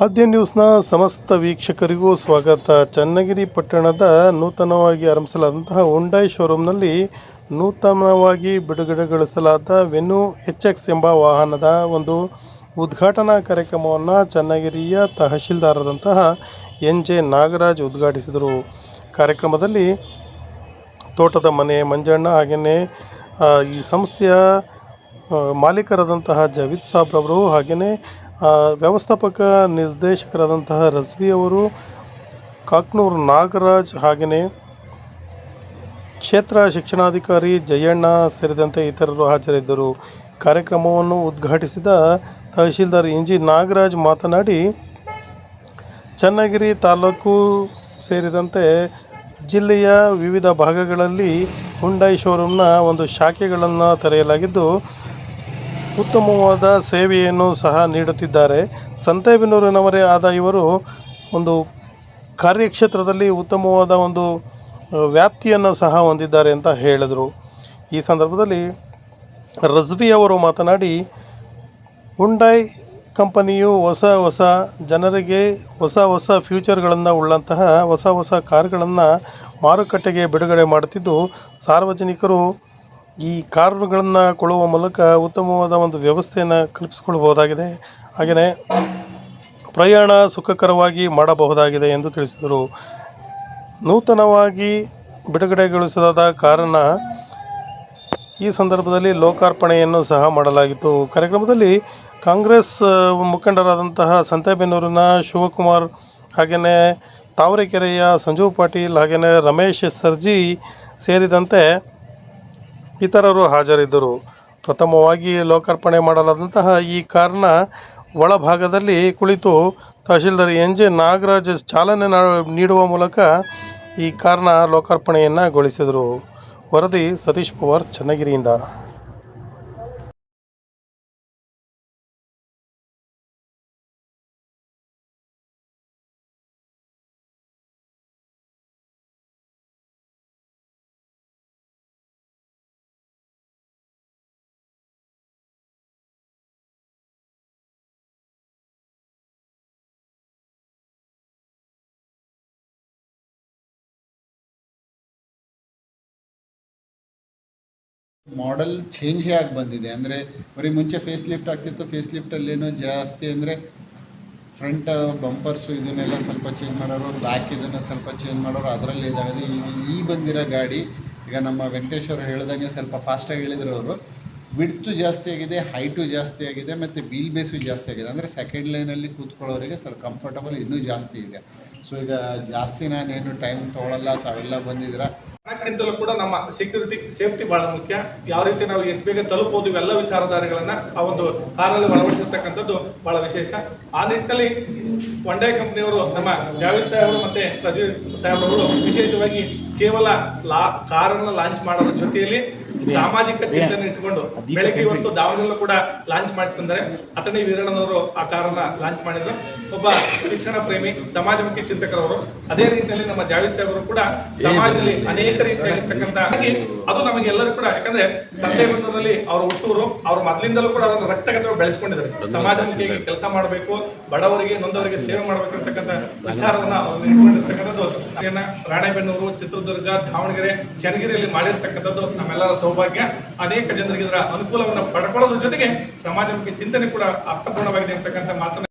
ಆದ್ಯ ನ್ಯೂಸ್ನ ಸಮಸ್ತ ವೀಕ್ಷಕರಿಗೂ ಸ್ವಾಗತ. ಚನ್ನಗಿರಿ ಪಟ್ಟಣದ ನೂತನವಾಗಿ ಆರಂಭಿಸಲಾದಂತಹ ಹುಂಡೈ ಶೋರೂಮ್ನಲ್ಲಿ ನೂತನವಾಗಿ ಬಿಡುಗಡೆಗೊಳಿಸಲಾದ ವೆನು ಎಚ್ ಎಕ್ಸ್ ಎಂಬ ವಾಹನದ ಒಂದು ಉದ್ಘಾಟನಾ ಕಾರ್ಯಕ್ರಮವನ್ನು ಚನ್ನಗಿರಿಯ ತಹಶೀಲ್ದಾರರಾದಂತಹ ಎನ್ ಜೆ ನಾಗರಾಜ್ ಉದ್ಘಾಟಿಸಿದರು. ಕಾರ್ಯಕ್ರಮದಲ್ಲಿ ತೋಟದ ಮನೆ ಮಂಜಣ್ಣ ಹಾಗೆಯೇ ಈ ಸಂಸ್ಥೆಯ ಮಾಲೀಕರಾದಂತಹ ಜಾವೀದ್ ಸಾಬ್ರವರು ಹಾಗೆಯೇ ವ್ಯವಸ್ಥಾಪಕ ನಿರ್ದೇಶಕರಾದಂತಹ ರಜ್ವಿ ಅವರು ಕಾಕ್ನೂರು ನಾಗರಾಜ್ ಹಾಗೆಯೇ ಕ್ಷೇತ್ರ ಶಿಕ್ಷಣಾಧಿಕಾರಿ ಜಯಣ್ಣ ಸೇರಿದಂತೆ ಇತರರು ಹಾಜರಿದ್ದರು. ಕಾರ್ಯಕ್ರಮವನ್ನು ಉದ್ಘಾಟಿಸಿದ ತಹಶೀಲ್ದಾರ್ ಇಂಜಿ ನಾಗರಾಜ್ ಮಾತನಾಡಿ, ಚನ್ನಗಿರಿ ತಾಲೂಕು ಸೇರಿದಂತೆ ಜಿಲ್ಲೆಯ ವಿವಿಧ ಭಾಗಗಳಲ್ಲಿ ಹುಂಡೈ ಶೋರೂಮ್ನ ಒಂದು ಶಾಖೆಗಳನ್ನು ತೆರೆಯಲಾಗಿದ್ದು ಉತ್ತಮವಾದ ಸೇವೆಯನ್ನು ಸಹ ನೀಡುತ್ತಿದ್ದಾರೆ. ಸಂತೇಬೆನ್ನೂರಿನವರೇ ಆದ ಇವರು ಒಂದು ಕಾರ್ಯಕ್ಷೇತ್ರದಲ್ಲಿ ಉತ್ತಮವಾದ ಒಂದು ವ್ಯಾಪ್ತಿಯನ್ನು ಸಹ ಹೊಂದಿದ್ದಾರೆ ಅಂತ ಹೇಳಿದರು. ಈ ಸಂದರ್ಭದಲ್ಲಿ ರಜ್ವಿ ಅವರು ಮಾತನಾಡಿ, ಹುಂಡೈ ಕಂಪನಿಯು ಹೊಸ ಹೊಸ ಜನರಿಗೆ ಹೊಸ ಹೊಸ ಫ್ಯೂಚರ್ಗಳನ್ನು ಉಳ್ಳಂತಹ ಹೊಸ ಹೊಸ ಕಾರ್ಗಳನ್ನು ಮಾರುಕಟ್ಟೆಗೆ ಬಿಡುಗಡೆ ಮಾಡುತ್ತಿದ್ದು, ಸಾರ್ವಜನಿಕರು ಈ ಕಾರುಗಳನ್ನು ಕೊಳ್ಳುವ ಮೂಲಕ ಉತ್ತಮವಾದ ಒಂದು ವ್ಯವಸ್ಥೆಯನ್ನು ಕಲ್ಪಿಸಿಕೊಳ್ಬಹುದಾಗಿದೆ. ಹಾಗೆಯೇ ಪ್ರಯಾಣ ಸುಖಕರವಾಗಿ ಮಾಡಬಹುದಾಗಿದೆ ಎಂದು ತಿಳಿಸಿದರು. ನೂತನವಾಗಿ ಬಿಡುಗಡೆಗೊಳಿಸಲಾದ ಕಾರನ್ನು ಈ ಸಂದರ್ಭದಲ್ಲಿ ಲೋಕಾರ್ಪಣೆಯನ್ನು ಸಹ ಮಾಡಲಾಗಿತ್ತು. ಕಾರ್ಯಕ್ರಮದಲ್ಲಿ ಕಾಂಗ್ರೆಸ್ ಮುಖಂಡರಾದಂತಹ ಸಂತೆಬೆನ್ನೂರಿನ ಶಿವಕುಮಾರ್ ಹಾಗೆಯೇ ತಾವರೆಕೆರೆಯ ಸಂಜೀವ್ ಪಾಟೀಲ್ ಹಾಗೆಯೇ ರಮೇಶ್ ಸರ್ಜಿ ಸೇರಿದಂತೆ ಇತರರು ಹಾಜರಿದ್ದರು. ಪ್ರಥಮವಾಗಿ ಲೋಕಾರ್ಪಣೆ ಮಾಡಲಾದಂತಹ ಈ ಕಾರ್ನ ಒಳಭಾಗದಲ್ಲಿ ಕುಳಿತು ತಹಶೀಲ್ದಾರ್ ಎನ್ ಜೆ ನಾಗರಾಜ್ ಚಾಲನೆ ನೀಡುವ ಮೂಲಕ ಈ ಕಾರ್ನ ಲೋಕಾರ್ಪಣೆಯನ್ನು ಗೊಳಿಸಿದರು. ವರದಿ ಸತೀಶ್ ಪವಾರ್ ಚನ್ನಗಿರಿಯಿಂದ. ಮಾಡೆಲ್ ಚೇಂಜ್ ಆಗಿ ಬಂದಿದೆ. ಅಂದರೆ ಬರೀ ಮುಂಚೆ ಫೇಸ್ ಲಿಫ್ಟ್ ಆಗ್ತಿತ್ತು ಫೇಸ್ ಲಿಫ್ಟಲ್ಲೇನೋ ಜಾಸ್ತಿ ಅಂದರೆ ಫ್ರಂಟ್ ಬಂಪರ್ಸು ಇದನ್ನೆಲ್ಲ ಸ್ವಲ್ಪ ಚೇಂಜ್ ಮಾಡೋರು ಬ್ಯಾಕ್ ಇದನ್ನು ಸ್ವಲ್ಪ ಚೇಂಜ್ ಮಾಡೋರು ಅದರಲ್ಲಿ ಇದಾಗಿದೆ ಈ ಬಂದಿರೋ ಗಾಡಿ, ಈಗ ನಮ್ಮ ವೆಂಕಟೇಶ್ವರ ಹೇಳ್ದಂಗೆ ಸ್ವಲ್ಪ ಫಾಸ್ಟಾಗಿ ಹೇಳಿದ್ರು ಅವರು. ವಿಡ್ತು ಜಾಸ್ತಿ ಆಗಿದೆ ಹೈಟು ಜಾಸ್ತಿ ಆಗಿದೆ, ಮತ್ತು ವೀಲ್ ಬೇಸು ಜಾಸ್ತಿ ಆಗಿದೆ. ಅಂದರೆ ಸೆಕೆಂಡ್ ಲೈನಲ್ಲಿ ಕೂತ್ಕೊಳ್ಳೋರಿಗೆ ಸ್ವಲ್ಪ ಕಂಫರ್ಟಬಲ್ ಇನ್ನೂ ಜಾಸ್ತಿ ಇದೆ. ಸೊ ಈಗ ಜಾಸ್ತಿ ನಾನೇನು ಟೈಮ್ ತೊಗೊಳಲ್ಲ, ತಾವೆಲ್ಲ ಬಂದಿದ್ದೀರಾ? ಹಣಕ್ಕಿಂತಲೂ ಕೂಡ ನಮ್ಮ ಸೆಕ್ಯೂರಿಟಿ ಸೇಫ್ಟಿ ಬಹಳ ಮುಖ್ಯ. ಯಾವ ರೀತಿ ನಾವು ಎಷ್ಟು ಬೇಗ ತಲುಪಬಹುದು ಇವೆಲ್ಲ ವಿಚಾರಧಾರೆಗಳನ್ನ ಆ ಒಂದು ಕಾರಲ್ಲಿ ಅಳವಡಿಸಿರ್ತಕ್ಕಂಥದ್ದು ಬಹಳ ವಿಶೇಷ. ಆ ನಿಟ್ಟಿನಲ್ಲಿ ಒಂಡೈ ಕಂಪನಿಯವರು ನಮ್ಮ ಜಾವೇದ್ ಸಾಹೇಬರು ಮತ್ತೆ ರಜೀವ್ ಸಾಹೇಬರು ವಿಶೇಷವಾಗಿ ಕೇವಲ ಲಾ ಕಾರನ್ನ ಲಾಂಚ್ ಮಾಡೋದ್ರ ಜೊತೆಯಲ್ಲಿ ಸಾಮಾಜಿಕ ಚಿಂತನೆ ಇಟ್ಕೊಂಡು ಬೆಳಗ್ಗೆ ಇವತ್ತು ದಾವಣಗೆರೆ ಕೂಡ ಲಾಂಚ್ ಮಾಡ್ತಂದ್ರೆ ಅತನೇ ವೀರಣ್ಣನವರು ಆ ಕಾರನ್ನ ಲಾಂಚ್ ಮಾಡಿದ್ರು. ಒಬ್ಬ ಶಿಕ್ಷಣ ಪ್ರೇಮಿ ಸಮಾಜಮುಖಿ ಚಿಂತಕರವರು. ಅದೇ ರೀತಿಯಲ್ಲಿ ನಮ್ಮ ಜಾವೇದ್ ಸಾಹೇಬರು ಕೂಡ ಸಮಾಜದಲ್ಲಿ ಅನೇಕ ರೀತಿಯಾಗಿರ್ತಕ್ಕಂಥ ಹಾಗೆ ಅದು ನಮಗೆಲ್ಲರೂ ಕೂಡ ಯಾಕಂದ್ರೆ ಸಂತೆಬೆನ್ನೂರಲ್ಲಿ ಅವ್ರ ಹುಟ್ಟೂರು ಅವ್ರ ಮೊದಲಿಂದಲೂ ಕೂಡ ಅದನ್ನು ರಕ್ತಗತವಾಗಿ ಬೆಳೆಸ್ಕೊಂಡಿದ್ದಾರೆ. ಸಮಾಜ ಕೆಲಸ ಮಾಡಬೇಕು ಬಡವರಿಗೆ ನೊಂದವರಿಗೆ ಸೇವೆ ಮಾಡಬೇಕು ಅಂತಕ್ಕಂಥ ವಿಚಾರವನ್ನ ಅವರು ಇಟ್ಕೊಂಡಿರ್ತಕ್ಕಂಥದ್ದು ಏನ ರಾಣೆಬೆನ್ನೂರು ಚಿತ್ರದುರ್ಗ ದಾವಣಗೆರೆ ಚನ್ನಗಿರಿಯಲ್ಲಿ ಮಾಡಿರ್ತಕ್ಕಂಥದ್ದು ನಮ್ಮೆಲ್ಲರ ಸೌಭಾಗ್ಯ. ಅನೇಕ ಜನರಿಗೆ ಇದರ ಅನುಕೂಲವನ್ನು ಪಡ್ಕೊಳ್ಳೋದ್ರ ಜೊತೆಗೆ ಸಮಾಜಮುಖಿ ಚಿಂತನೆ ಕೂಡ ಅರ್ಥಪೂರ್ಣವಾಗಿದೆ ಅಂತಕ್ಕಂಥ ಮಾತನ್ನ